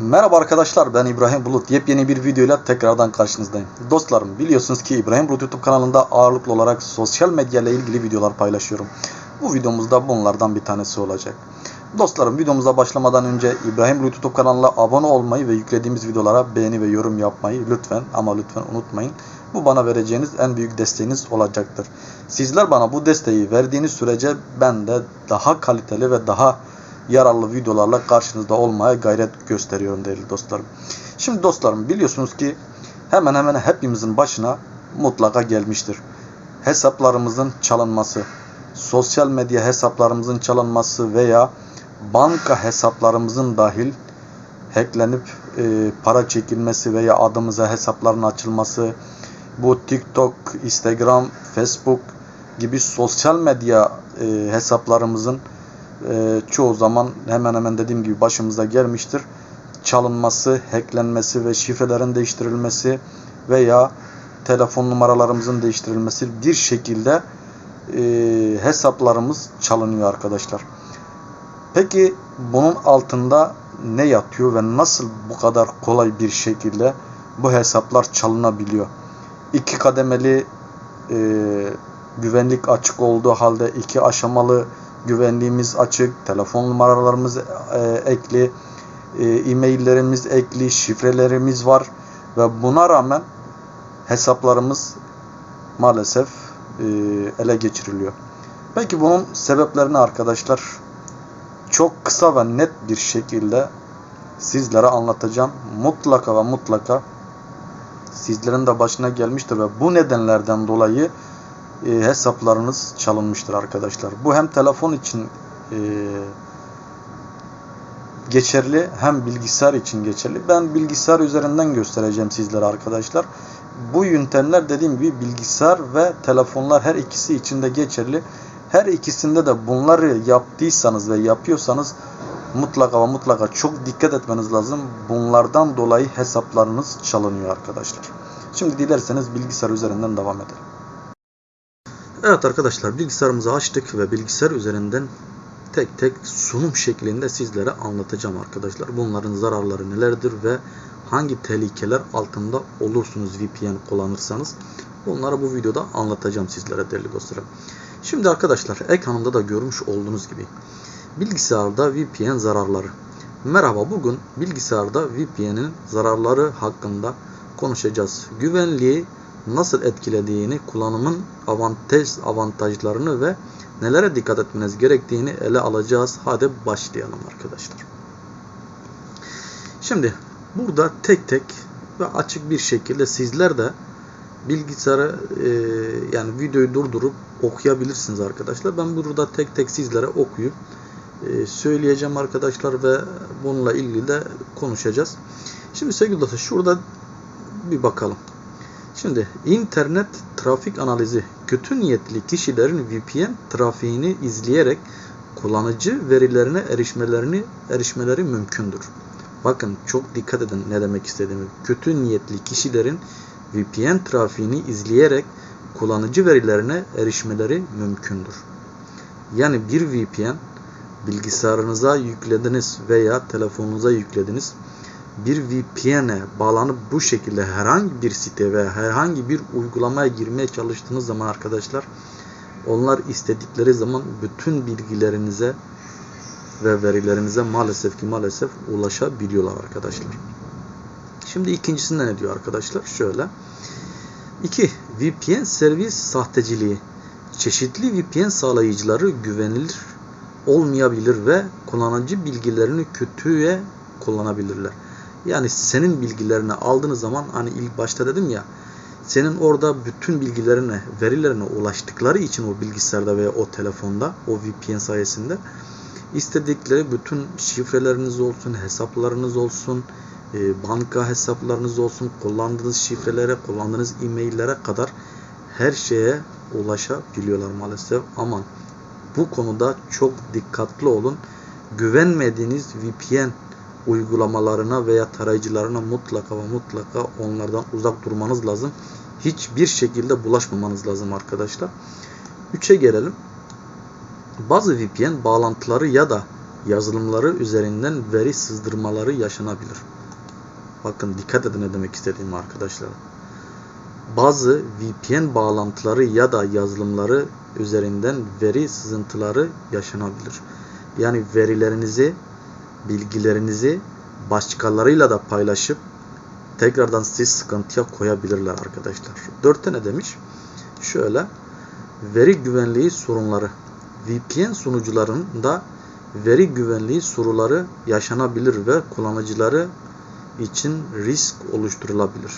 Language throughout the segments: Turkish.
Merhaba arkadaşlar ben İbrahim Bulut. Yepyeni bir videoyla tekrardan karşınızdayım. Dostlarım biliyorsunuz ki İbrahim Bulut YouTube kanalında ağırlıklı olarak sosyal medya ile ilgili videolar paylaşıyorum. Bu videomuzda bunlardan bir tanesi olacak. Dostlarım videomuza başlamadan önce İbrahim Bulut YouTube kanalına abone olmayı ve yüklediğimiz videolara beğeni ve yorum yapmayı lütfen ama lütfen unutmayın. Bu bana vereceğiniz en büyük desteğiniz olacaktır. Sizler bana bu desteği verdiğiniz sürece ben de daha kaliteli ve daha yararlı videolarla karşınızda olmaya gayret gösteriyorum değerli dostlarım. Şimdi dostlarım biliyorsunuz ki hemen hemen hepimizin başına mutlaka gelmiştir. Hesaplarımızın çalınması, sosyal medya hesaplarımızın çalınması veya banka hesaplarımızın dahil hacklenip e, para çekilmesi veya adımıza hesapların açılması, bu TikTok, Instagram, Facebook gibi sosyal medya e, hesaplarımızın e, çoğu zaman hemen hemen dediğim gibi başımıza gelmiştir. Çalınması, hacklenmesi ve şifrelerin değiştirilmesi veya telefon numaralarımızın değiştirilmesi bir şekilde e, hesaplarımız çalınıyor arkadaşlar. Peki bunun altında ne yatıyor ve nasıl bu kadar kolay bir şekilde bu hesaplar çalınabiliyor? İki kademeli e, güvenlik açık olduğu halde iki aşamalı güvenliğimiz açık, telefon numaralarımız e, ekli, e, e-maillerimiz ekli, şifrelerimiz var ve buna rağmen hesaplarımız maalesef e, ele geçiriliyor. Peki bunun sebeplerini arkadaşlar çok kısa ve net bir şekilde sizlere anlatacağım. Mutlaka ve mutlaka sizlerin de başına gelmiştir ve bu nedenlerden dolayı e, hesaplarınız çalınmıştır arkadaşlar. Bu hem telefon için e, geçerli hem bilgisayar için geçerli. Ben bilgisayar üzerinden göstereceğim sizlere arkadaşlar. Bu yöntemler dediğim gibi bilgisayar ve telefonlar her ikisi için de geçerli. Her ikisinde de bunları yaptıysanız ve yapıyorsanız mutlaka ve mutlaka çok dikkat etmeniz lazım. Bunlardan dolayı hesaplarınız çalınıyor arkadaşlar. Şimdi dilerseniz bilgisayar üzerinden devam edelim. Evet arkadaşlar bilgisayarımızı açtık ve bilgisayar üzerinden tek tek sunum şeklinde sizlere anlatacağım arkadaşlar. Bunların zararları nelerdir ve hangi tehlikeler altında olursunuz VPN kullanırsanız. Bunları bu videoda anlatacağım sizlere değerli dostlarım. Şimdi arkadaşlar ekranımda da görmüş olduğunuz gibi bilgisayarda VPN zararları. Merhaba bugün bilgisayarda VPN'in zararları hakkında konuşacağız. Güvenliği nasıl etkilediğini, kullanımın avantaj avantajlarını ve nelere dikkat etmeniz gerektiğini ele alacağız. Hadi başlayalım arkadaşlar. Şimdi burada tek tek ve açık bir şekilde sizler de bilgisayarı e, yani videoyu durdurup okuyabilirsiniz arkadaşlar. Ben burada tek tek sizlere okuyup e, söyleyeceğim arkadaşlar ve bununla ilgili de konuşacağız. Şimdi sevgili dostlar şurada bir bakalım. Şimdi internet trafik analizi kötü niyetli kişilerin VPN trafiğini izleyerek kullanıcı verilerine erişmelerini erişmeleri mümkündür. Bakın çok dikkat edin ne demek istediğimi. Kötü niyetli kişilerin VPN trafiğini izleyerek kullanıcı verilerine erişmeleri mümkündür. Yani bir VPN bilgisayarınıza yüklediniz veya telefonunuza yüklediniz bir VPN'e bağlanıp bu şekilde herhangi bir site ve herhangi bir uygulamaya girmeye çalıştığınız zaman arkadaşlar onlar istedikleri zaman bütün bilgilerinize ve verilerinize maalesef ki maalesef ulaşabiliyorlar arkadaşlar. Şimdi ikincisinde ne diyor arkadaşlar? Şöyle. 2. VPN servis sahteciliği. Çeşitli VPN sağlayıcıları güvenilir olmayabilir ve kullanıcı bilgilerini kötüye kullanabilirler. Yani senin bilgilerini aldığınız zaman hani ilk başta dedim ya senin orada bütün bilgilerine, verilerine ulaştıkları için o bilgisayarda veya o telefonda, o VPN sayesinde istedikleri bütün şifreleriniz olsun, hesaplarınız olsun, e, banka hesaplarınız olsun, kullandığınız şifrelere, kullandığınız e-maillere kadar her şeye ulaşabiliyorlar maalesef. Aman bu konuda çok dikkatli olun. Güvenmediğiniz VPN uygulamalarına veya tarayıcılarına mutlaka ve mutlaka onlardan uzak durmanız lazım. Hiçbir şekilde bulaşmamanız lazım arkadaşlar. 3'e gelelim. Bazı VPN bağlantıları ya da yazılımları üzerinden veri sızdırmaları yaşanabilir. Bakın dikkat edin ne demek istediğimi arkadaşlar. Bazı VPN bağlantıları ya da yazılımları üzerinden veri sızıntıları yaşanabilir. Yani verilerinizi, bilgilerinizi başkalarıyla da paylaşıp tekrardan sizi sıkıntıya koyabilirler arkadaşlar. Dörtte ne demiş? Şöyle veri güvenliği sorunları. VPN sunucularında veri güvenliği soruları yaşanabilir ve kullanıcıları için risk oluşturulabilir.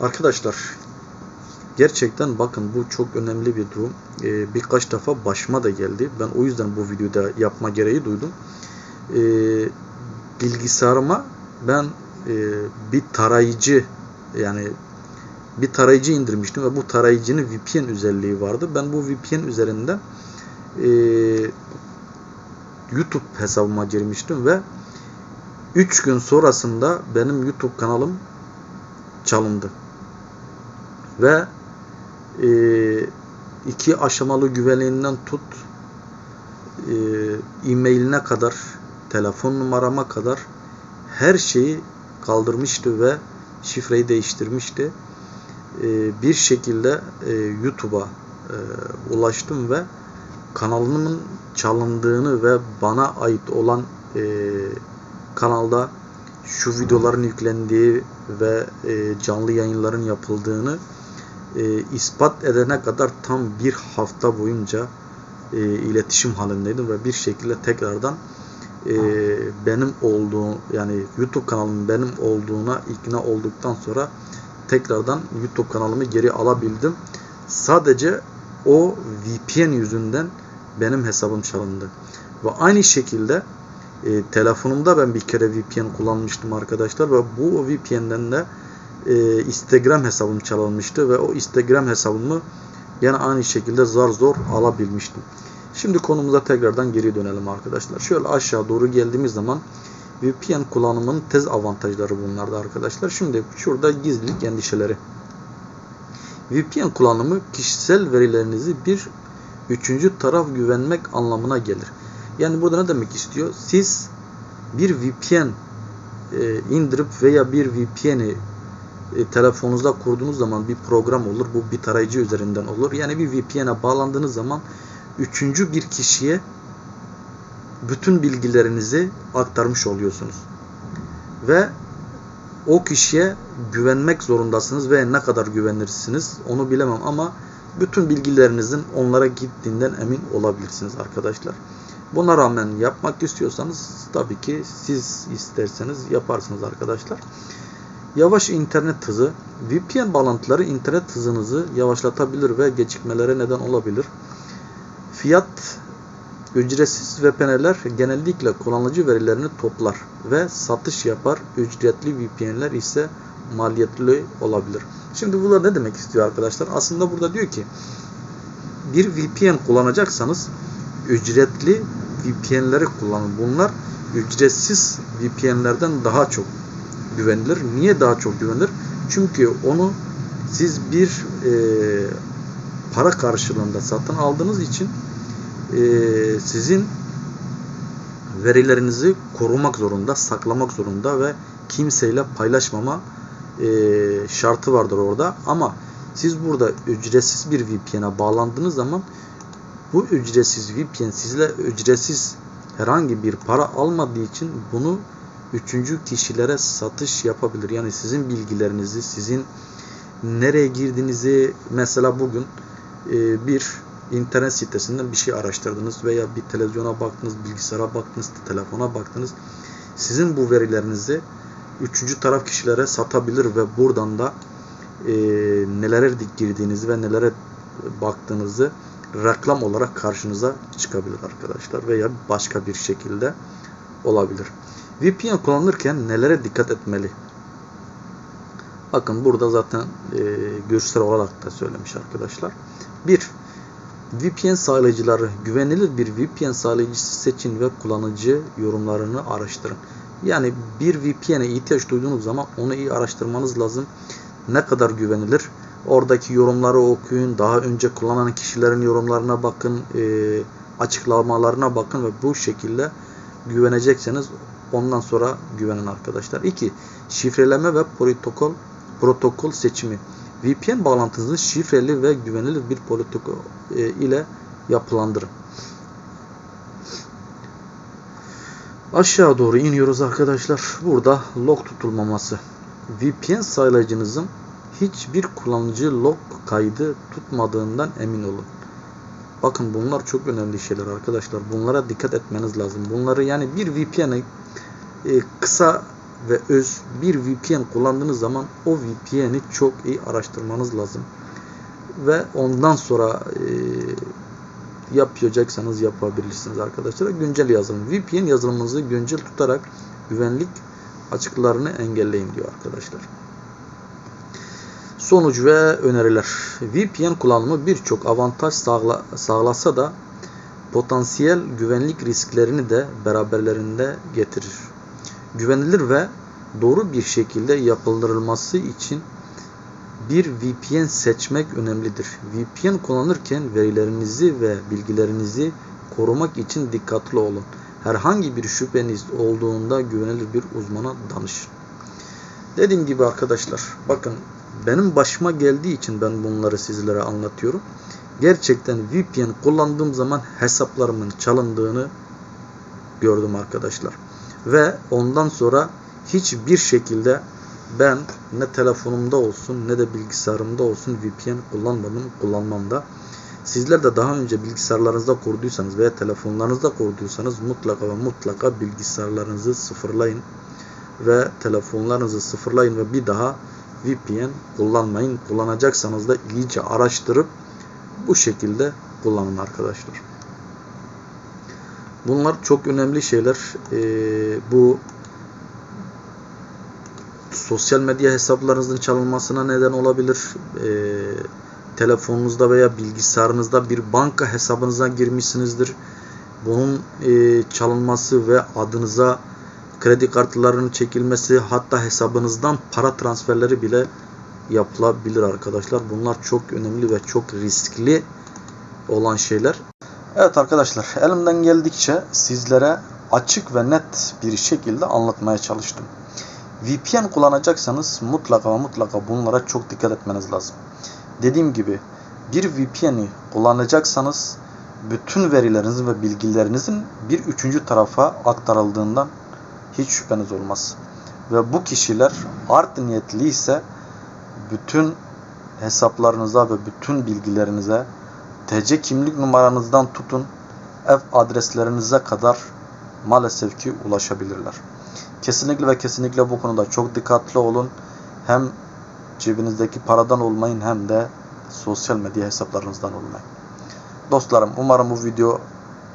Arkadaşlar gerçekten bakın bu çok önemli bir durum. Ee, birkaç defa başıma da geldi. Ben o yüzden bu videoda yapma gereği duydum. Ee, bilgisayarıma ben e, bir tarayıcı yani bir tarayıcı indirmiştim ve bu tarayıcının VPN özelliği vardı. Ben bu VPN üzerinden e, YouTube hesabıma girmiştim ve 3 gün sonrasında benim YouTube kanalım çalındı. Ve e, iki aşamalı güvenliğinden tut e, e-mailine kadar telefon numarama kadar her şeyi kaldırmıştı ve şifreyi değiştirmişti. E, bir şekilde e, YouTube'a e, ulaştım ve kanalımın çalındığını ve bana ait olan e, kanalda şu videoların yüklendiği ve e, canlı yayınların yapıldığını e, ispat edene kadar tam bir hafta boyunca e, iletişim halindeydim ve bir şekilde tekrardan e, benim olduğum yani YouTube kanalımın benim olduğuna ikna olduktan sonra tekrardan YouTube kanalımı geri alabildim. Sadece o VPN yüzünden benim hesabım çalındı. Ve aynı şekilde e, telefonumda ben bir kere VPN kullanmıştım arkadaşlar ve bu VPN'den de e, Instagram hesabım çalınmıştı ve o Instagram hesabımı yine aynı şekilde zar zor alabilmiştim. Şimdi konumuza tekrardan geri dönelim arkadaşlar. Şöyle aşağı doğru geldiğimiz zaman VPN kullanımının tez avantajları bunlarda arkadaşlar. Şimdi şurada gizlilik endişeleri. VPN kullanımı kişisel verilerinizi bir üçüncü taraf güvenmek anlamına gelir. Yani burada ne demek istiyor? Siz bir VPN e, indirip veya bir VPN'i e, telefonunuzda kurduğunuz zaman bir program olur. Bu bir tarayıcı üzerinden olur. Yani bir VPN'e bağlandığınız zaman üçüncü bir kişiye bütün bilgilerinizi aktarmış oluyorsunuz. Ve o kişiye güvenmek zorundasınız ve ne kadar güvenirsiniz onu bilemem ama bütün bilgilerinizin onlara gittiğinden emin olabilirsiniz arkadaşlar. Buna rağmen yapmak istiyorsanız tabii ki siz isterseniz yaparsınız arkadaşlar. Yavaş internet hızı. VPN bağlantıları internet hızınızı yavaşlatabilir ve gecikmelere neden olabilir. Fiyat Ücretsiz VPN'ler genellikle kullanıcı verilerini toplar ve satış yapar. Ücretli VPN'ler ise maliyetli olabilir. Şimdi bunlar ne demek istiyor arkadaşlar? Aslında burada diyor ki bir VPN kullanacaksanız ücretli VPN'leri kullanın. Bunlar ücretsiz VPN'lerden daha çok güvenilir. Niye daha çok güvenilir? Çünkü onu siz bir e, para karşılığında satın aldığınız için e, sizin verilerinizi korumak zorunda, saklamak zorunda ve kimseyle paylaşmama e, şartı vardır orada. Ama siz burada ücretsiz bir VPN'e bağlandığınız zaman bu ücretsiz VPN sizle ücretsiz herhangi bir para almadığı için bunu üçüncü kişilere satış yapabilir. Yani sizin bilgilerinizi, sizin nereye girdiğinizi mesela bugün e, bir internet sitesinden bir şey araştırdınız veya bir televizyona baktınız, bilgisayara baktınız, telefona baktınız. Sizin bu verilerinizi üçüncü taraf kişilere satabilir ve buradan da e, nelere girdiğinizi ve nelere baktığınızı reklam olarak karşınıza çıkabilir arkadaşlar veya başka bir şekilde olabilir. VPN kullanırken nelere dikkat etmeli? Bakın burada zaten e, görsel olarak da söylemiş arkadaşlar. 1. VPN sağlayıcıları güvenilir bir VPN sağlayıcısı seçin ve kullanıcı yorumlarını araştırın. Yani bir VPN'e ihtiyaç duyduğunuz zaman onu iyi araştırmanız lazım. Ne kadar güvenilir? Oradaki yorumları okuyun. Daha önce kullanan kişilerin yorumlarına bakın. E, açıklamalarına bakın ve bu şekilde güvenecekseniz ondan sonra güvenin arkadaşlar. 2. Şifreleme ve protokol protokol seçimi. VPN bağlantınızı şifreli ve güvenilir bir protokol e, ile yapılandırın. Aşağı doğru iniyoruz arkadaşlar. Burada log tutulmaması. VPN sayıcınızın hiçbir kullanıcı log kaydı tutmadığından emin olun. Bakın bunlar çok önemli şeyler arkadaşlar. Bunlara dikkat etmeniz lazım. Bunları yani bir VPN'i e, kısa ve öz bir VPN kullandığınız zaman o VPN'i çok iyi araştırmanız lazım. Ve ondan sonra e, yapacaksanız yapabilirsiniz arkadaşlar. Güncel yazılım. VPN yazılımınızı güncel tutarak güvenlik açıklarını engelleyin diyor arkadaşlar. Sonuç ve öneriler. VPN kullanımı birçok avantaj sağla, sağlasa da potansiyel güvenlik risklerini de beraberlerinde getirir. Güvenilir ve doğru bir şekilde yapıldırılması için bir VPN seçmek önemlidir. VPN kullanırken verilerinizi ve bilgilerinizi korumak için dikkatli olun. Herhangi bir şüpheniz olduğunda güvenilir bir uzmana danışın. Dediğim gibi arkadaşlar bakın benim başıma geldiği için ben bunları sizlere anlatıyorum. Gerçekten VPN kullandığım zaman hesaplarımın çalındığını gördüm arkadaşlar. Ve ondan sonra hiçbir şekilde ben ne telefonumda olsun ne de bilgisayarımda olsun VPN kullanmadım, kullanmam da. Sizler de daha önce bilgisayarlarınızda kurduysanız veya telefonlarınızda kurduysanız mutlaka ve mutlaka bilgisayarlarınızı sıfırlayın ve telefonlarınızı sıfırlayın ve bir daha VPN kullanmayın. Kullanacaksanız da iyice araştırıp bu şekilde kullanın arkadaşlar. Bunlar çok önemli şeyler. Ee, bu sosyal medya hesaplarınızın çalınmasına neden olabilir. Ee, telefonunuzda veya bilgisayarınızda bir banka hesabınıza girmişsinizdir. Bunun e, çalınması ve adınıza kredi kartlarının çekilmesi hatta hesabınızdan para transferleri bile yapılabilir arkadaşlar. Bunlar çok önemli ve çok riskli olan şeyler. Evet arkadaşlar elimden geldikçe sizlere açık ve net bir şekilde anlatmaya çalıştım. VPN kullanacaksanız mutlaka ve mutlaka bunlara çok dikkat etmeniz lazım. Dediğim gibi bir VPN'i kullanacaksanız bütün verilerinizin ve bilgilerinizin bir üçüncü tarafa aktarıldığından hiç şüpheniz olmaz. Ve bu kişiler art niyetli ise bütün hesaplarınıza ve bütün bilgilerinize TC kimlik numaranızdan tutun ev adreslerinize kadar maalesef ki ulaşabilirler. Kesinlikle ve kesinlikle bu konuda çok dikkatli olun. Hem cebinizdeki paradan olmayın hem de sosyal medya hesaplarınızdan olmayın. Dostlarım umarım bu video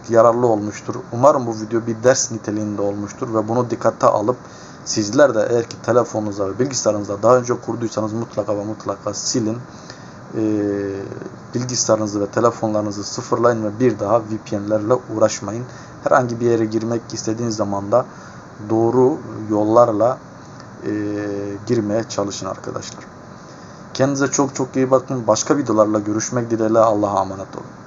yararlı olmuştur. Umarım bu video bir ders niteliğinde olmuştur ve bunu dikkate alıp sizler de eğer ki telefonunuza ve bilgisayarınıza daha önce kurduysanız mutlaka ve mutlaka silin. Ee, bilgisayarınızı ve telefonlarınızı sıfırlayın ve bir daha VPN'lerle uğraşmayın. Herhangi bir yere girmek istediğiniz zaman da doğru yollarla e, girmeye çalışın arkadaşlar. Kendinize çok çok iyi bakın. Başka videolarla görüşmek dileğiyle Allah'a emanet olun.